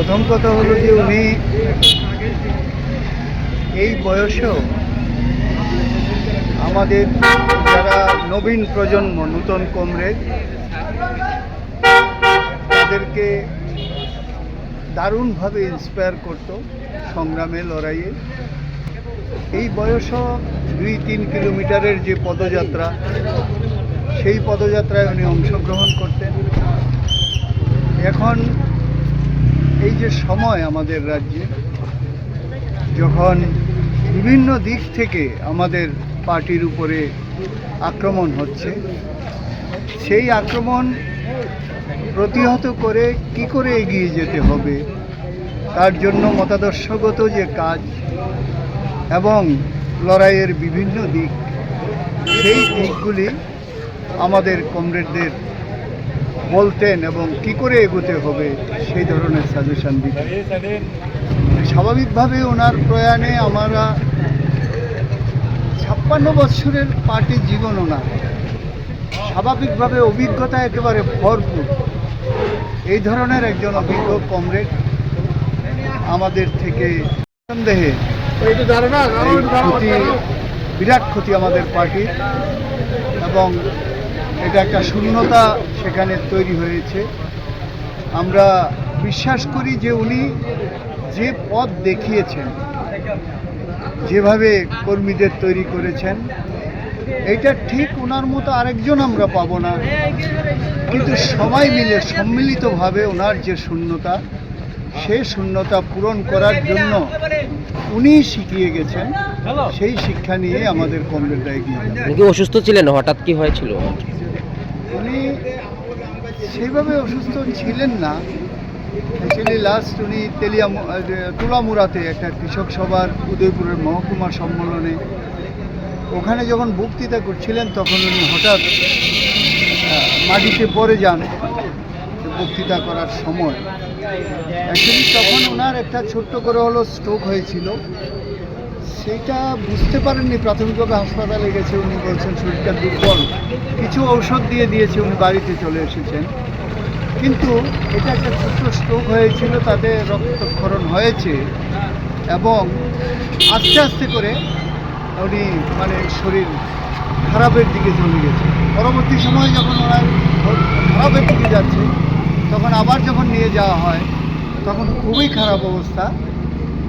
প্রথম কথা হলো যে উনি এই বয়সেও আমাদের যারা নবীন প্রজন্ম, নূতন কমরেড, তাদেরকে দারুণভাবে ইন্সপায়ার করতো সংগ্রামে, লড়াইয়ে। এই বয়সও দুই তিন কিলোমিটারের যে পদযাত্রা, সেই পদযাত্রায় উনি অংশগ্রহণ করতেন। এখন যে সময় আমাদের রাজ্যে, যখন বিভিন্ন দিক থেকে আমাদের পার্টির উপরে আক্রমণ হচ্ছে, সেই আক্রমণ প্রতিহত করে কি করে এগিয়ে যেতে হবে, তার জন্য মতাদর্শগত যে কাজ এবং লড়াইয়ের বিভিন্ন দিক, সেই দিকগুলি আমাদের কমরেডদের বলতেন এবং কি করে এগোতে হবে সেই ধরনের সাজেশন দিতেন। স্বাভাবিকভাবে ওনার প্রয়াণে আমরা ছাপ্পান্ন বৎসরের পার্টি জীবন ওনার। স্বাভাবিকভাবে অভিজ্ঞতা একেবারে ভরপুর। এই ধরনের একজন অভিজ্ঞ কমরেড আমাদের থেকে সন্দেহে বিরাট ক্ষতি আমাদের পার্টির এবং এটা একটা শূন্যতা সেখানে তৈরি হয়েছে। আমরা বিশ্বাস করি যে উনি যে পথ দেখিয়েছেন, যেভাবে কর্মীদের তৈরি করেছেন এটা ঠিক ওনার মতো আরেকজন আমরা পাবো না। কিন্তু সবাই মিলে, সম্মিলিতভাবে ওনার যে শূন্যতা, সেই শূন্যতা পূরণ করার জন্য উনি শিখিয়ে গেছেন। সেই শিক্ষা নিয়ে আমাদের কমরেডরা এগিয়ে অসুস্থ ছিলেন? হঠাৎ কি হয়েছিল? উনি সেইভাবে অসুস্থ ছিলেন না। অ্যাকচুয়ালি লাস্ট উনি তেলিয়া তুলামুরাতে একটা কৃষক সভার, উদয়পুরের মহকুমা সম্মেলনে। ওখানে যখন বক্তৃতা করছিলেন, তখন উনি হঠাৎ মাটিতে পড়ে যান বক্তৃতা করার সময়। অ্যাকচুয়ালি তখন ওনার একটা ছোট্ট করে হলো স্ট্রোক হয়েছিল। সেটা বুঝতে পারেননি, প্রাথমিকভাবে হাসপাতালে গেছে, উনি বলছেন শরীরটা দুর্বল। কিছু ঔষধ দিয়ে দিয়েছে, উনি বাড়িতে চলে এসেছেন। কিন্তু এটা একটা ছোট্ট স্ট্রোক হয়েছিল, তাতে রক্তক্ষরণ হয়েছে এবং আস্তে আস্তে করে উনি মানে শরীর খারাপের দিকে চলে গেছে। পরবর্তী সময় যখন ওনার খারাপের দিকে যাচ্ছে, তখন আবার যখন নিয়ে যাওয়া হয়, তখন খুবই খারাপ অবস্থা।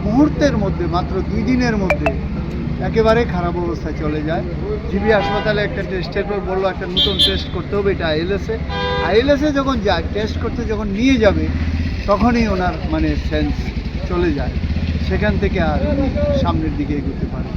মুহূর্তের মধ্যে, মাত্র দুই দিনের মধ্যে একেবারে খারাপ অবস্থায় চলে যায়। জিবি হাসপাতালে একটা টেস্টের পর বলল, একটা নতুন টেস্ট করতে হবে, এটা আইএলএসে আইএলএসে যখন যায় টেস্ট করতে যখন নিয়ে যাবে, তখনই ওনার মানে সেন্স চলে যায়। সেখান থেকে আর সামনের দিকে এগোতে পারে